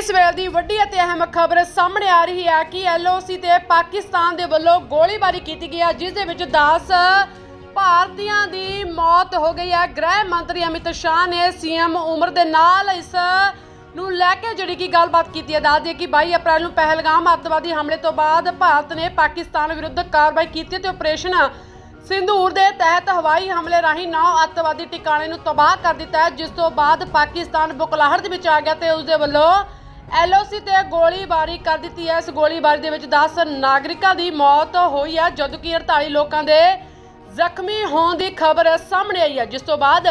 ਇਸ ਵੇਲੇ ਦੀ ਵੱਡੀ ਅਤੇ ਅਹਿਮ ਖਬਰ ਸਾਹਮਣੇ ਆ ਰਹੀ ਹੈ ਕਿ ਐਲਓਸੀ ਤੇ ਪਾਕਿਸਤਾਨ ਦੇ ਵੱਲੋਂ ਗੋਲੀਬਾਰੀ ਕੀਤੀ ਗਈ ਹੈ, ਜਿਸ ਦੇ ਵਿੱਚ 10 ਭਾਰਤੀਆਂ ਦੀ ਮੌਤ ਹੋ ਗਈ ਹੈ। ਗ੍ਰਹਿ ਮੰਤਰੀ ਅਮਿਤ ਸ਼ਾਹ ਨੇ ਸੀਐਮ ਉਮਰ ਦੇ ਨਾਲ ਇਸ ਨੂੰ ਲੈ ਕੇ ਜਿਹੜੀ ਕਿ ਗੱਲਬਾਤ ਕੀਤੀ ਹੈ, ਦੱਸ ਦਈਏ ਕਿ 22 ਅਪ੍ਰੈਲ ਨੂੰ ਪਹਿਲਗਾਮ ਅੱਤਵਾਦੀ ਹਮਲੇ ਤੋਂ ਬਾਅਦ ਭਾਰਤ ਨੇ ਪਾਕਿਸਤਾਨ ਵਿਰੁੱਧ ਕਾਰਵਾਈ ਕੀਤੀ ਤੇ ਆਪਰੇਸ਼ਨ ਸਿੰਧੂਰ ਦੇ ਤਹਿਤ ਹਵਾਈ ਹਮਲੇ ਰਾਹੀਂ ਨੌ ਅੱਤਵਾਦੀ ਟਿਕਾਣੇ ਨੂੰ ਤਬਾਹ ਕਰ ਦਿੱਤਾ ਜਿਸ ਤੋਂ ਬਾਅਦ ਪਾਕਿਸਤਾਨ ਬੁਕਲਾਹਟ ਦੇ ਵਿੱਚ ਆ ਗਿਆ ਤੇ ਉਸ ਦੇ ਵੱਲੋਂ ਐਲਓਸੀ ਤੇ ਗੋਲੀਬਾਰੀ ਕਰ ਦਿੱਤੀ ਹੈ। ਇਸ ਗੋਲੀਬਾਰੀ ਦੇ ਵਿੱਚ 10 ਨਾਗਰਿਕਾਂ ਦੀ ਮੌਤ ਹੋਈ ਹੈ ਜਦੋਂ ਕਿ 48 ਲੋਕਾਂ ਦੇ ਜ਼ਖਮੀ ਹੋਣ ਦੀ ਖਬਰ ਸਾਹਮਣੇ ਆਈ ਹੈ। ਜਿਸ ਤੋਂ ਬਾਅਦ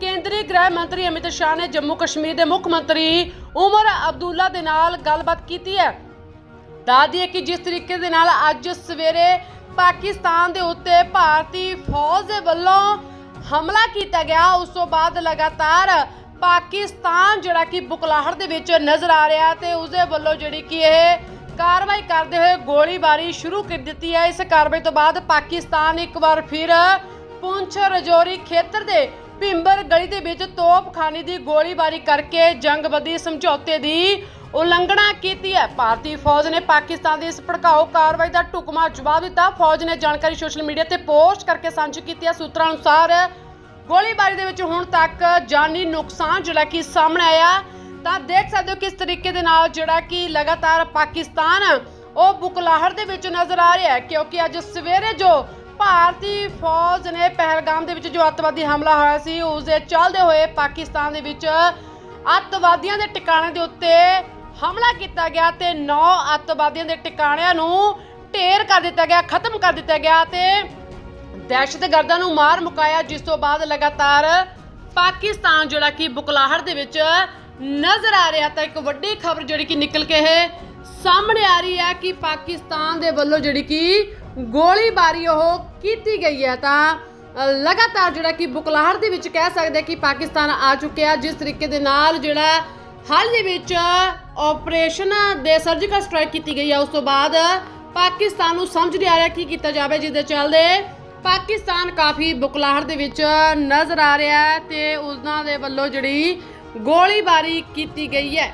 ਕੇਂਦਰੀ ਗ੍ਰਹਿ ਮੰਤਰੀ ਅਮਿਤ ਸ਼ਾਹ ਨੇ ਜੰਮੂ ਕਸ਼ਮੀਰ ਦੇ ਮੁੱਖ ਮੰਤਰੀ ਉਮਰ ਅਬਦੁੱਲਾ ਦੇ ਨਾਲ ਗੱਲਬਾਤ ਕੀਤੀ ਹੈ। ਦੱਸ ਦਈਏ ਕਿ ਜਿਸ ਤਰੀਕੇ ਦੇ ਨਾਲ ਅੱਜ ਸਵੇਰੇ ਪਾਕਿਸਤਾਨ ਦੇ ਉੱਤੇ ਭਾਰਤੀ ਫੌਜ ਦੇ ਵੱਲੋਂ ਹਮਲਾ ਕੀਤਾ ਗਿਆ, ਉਸ ਤੋਂ ਬਾਅਦ ਲਗਾਤਾਰ ਪਾਕਿਸਤਾਨ ਜਿਹੜਾ ਕਿ ਬੁਕਲਾਹਟ ਦੇ ਵਿੱਚ ਨਜ਼ਰ ਆ ਰਿਹਾ ਹੈ ਤੇ ਉਸ ਦੇ ਵੱਲੋਂ ਜਿਹੜੀ ਕਿ ਇਹ ਕਾਰਵਾਈ ਕਰਦੇ ਹੋਏ ਗੋਲੀਬਾਰੀ ਸ਼ੁਰੂ ਕਰ ਦਿੱਤੀ ਹੈ। ਇਸ ਕਾਰਵਾਈ ਤੋਂ ਬਾਅਦ ਪਾਕਿਸਤਾਨ ਇੱਕ ਵਾਰ ਫਿਰ ਪੁੰਛ ਰਜੌਰੀ ਖੇਤਰ ਦੇ ਭਿੰਬਰ ਗਲੀ ਦੇ ਵਿੱਚ ਤੋਪਖਾਨੇ ਦੀ ਗੋਲੀਬਾਰੀ ਕਰਕੇ ਜੰਗਬੰਦੀ ਸਮਝੌਤੇ ਦੀ ਉਲੰਘਣਾ ਕੀਤੀ ਹੈ। ਭਾਰਤੀ ਫੌਜ ਨੇ ਪਾਕਿਸਤਾਨ ਦੀ ਇਸ ਭੜਕਾਊ ਕਾਰਵਾਈ ਦਾ ਢੁਕਵਾਂ ਜਵਾਬ ਦਿੱਤਾ। ਫੌਜ ਨੇ ਜਾਣਕਾਰੀ ਸੋਸ਼ਲ ਮੀਡੀਆ ਤੇ ਪੋਸਟ ਕਰਕੇ ਸਾਂਝੀ ਕੀਤੀ ਹੈ। ਸੂਤਰਾਂ ਅਨੁਸਾਰ ਗੋਲੀਬਾਰੀ ਦੇ ਵਿੱਚ ਹੁਣ ਤੱਕ ਜਾਨੀ ਨੁਕਸਾਨ ਜਿਹੜਾ ਕਿ ਸਾਹਮਣੇ ਆਇਆ। ਤਾਂ ਦੇਖ ਸਕਦੇ ਹੋ ਕਿਸ ਤਰੀਕੇ ਦੇ ਨਾਲ ਜਿਹੜਾ ਕਿ ਲਗਾਤਾਰ ਪਾਕਿਸਤਾਨ ਉਹ ਬੁਕਲਾਹਟ ਦੇ ਵਿੱਚ ਨਜ਼ਰ ਆ ਰਿਹਾ ਹੈ, ਕਿਉਂਕਿ ਅੱਜ ਸਵੇਰੇ ਜੋ ਭਾਰਤੀ ਫੌਜ ਨੇ ਪਹਿਲਗਾਮ ਦੇ ਵਿੱਚ ਜੋ ਅੱਤਵਾਦੀ ਹਮਲਾ ਹੋਇਆ ਸੀ, ਉਸ ਦੇ ਚੱਲਦੇ ਹੋਏ ਪਾਕਿਸਤਾਨ ਦੇ ਵਿੱਚ ਅੱਤਵਾਦੀਆਂ ਦੇ ਟਿਕਾਣੇ ਦੇ ਉੱਤੇ ਹਮਲਾ ਕੀਤਾ ਗਿਆ ਤੇ 9 ਅੱਤਵਾਦੀਆਂ ਦੇ ਟਿਕਾਣਿਆਂ ਨੂੰ ਢੇਰ ਕਰ ਦਿੱਤਾ ਗਿਆ, ਖਤਮ ਕਰ ਦਿੱਤਾ ਗਿਆ ਤੇ ਦਹਿਸ਼ਤਗਰਦਾਂ ਨੂੰ ਮਾਰ ਮੁਕਾਇਆ, ਜਿਸ ਤੋਂ ਬਾਅਦ ਲਗਾਤਾਰ ਪਾਕਿਸਤਾਨ ਜਿਹੜਾ ਕਿ ਬੁਕਲਾਹਟ ਦੇ ਵਿੱਚ ਨਜ਼ਰ ਆ ਰਿਹਾ ਤਾਂ ਇੱਕ ਵੱਡੀ ਖਬਰ ਜਿਹੜੀ ਕਿ ਨਿਕਲ ਕੇ ਇਹ ਸਾਹਮਣੇ ਆ ਰਹੀ ਹੈ ਕਿ ਪਾਕਿਸਤਾਨ ਦੇ ਵੱਲੋਂ ਜਿਹੜੀ ਕਿ ਗੋਲੀਬਾਰੀ ਉਹ ਕੀਤੀ ਗਈ ਹੈ ਤਾਂ ਲਗਾਤਾਰ ਜਿਹੜਾ ਕਿ ਬੁਕਲਾਹਟ ਦੇ ਵਿੱਚ ਕਹਿ ਸਕਦੇ ਕਿ ਪਾਕਿਸਤਾਨ ਆ ਚੁੱਕਿਆ, ਜਿਸ ਤਰੀਕੇ ਦੇ ਨਾਲ ਜਿਹੜਾ ਹਾਲ ਦੇ ਵਿੱਚ ਆਪਰੇਸ਼ਨ ਦੇ ਸਰਜੀਕਲ ਸਟ੍ਰਾਈਕ ਕੀਤੀ ਗਈ ਹੈ, ਉਸ ਤੋਂ ਬਾਅਦ ਪਾਕਿਸਤਾਨ ਨੂੰ ਸਮਝ ਨਹੀਂ ਆ ਰਿਹਾ ਕੀ ਕੀਤਾ ਜਾਵੇ ਜਿਸ ਦੇ ਚੱਲਦੇ ਪਾਕਿਸਤਾਨ ਕਾਫੀ ਬੁਕਲਾਹਟ ਦੇ ਵਿੱਚ ਨਜ਼ਰ ਆ ਰਿਹਾ ਹੈ ਤੇ ਉਹਨਾਂ ਦੇ ਵੱਲੋਂ ਜਿਹੜੀ ਗੋਲੀਬਾਰੀ ਕੀਤੀ ਗਈ ਹੈ।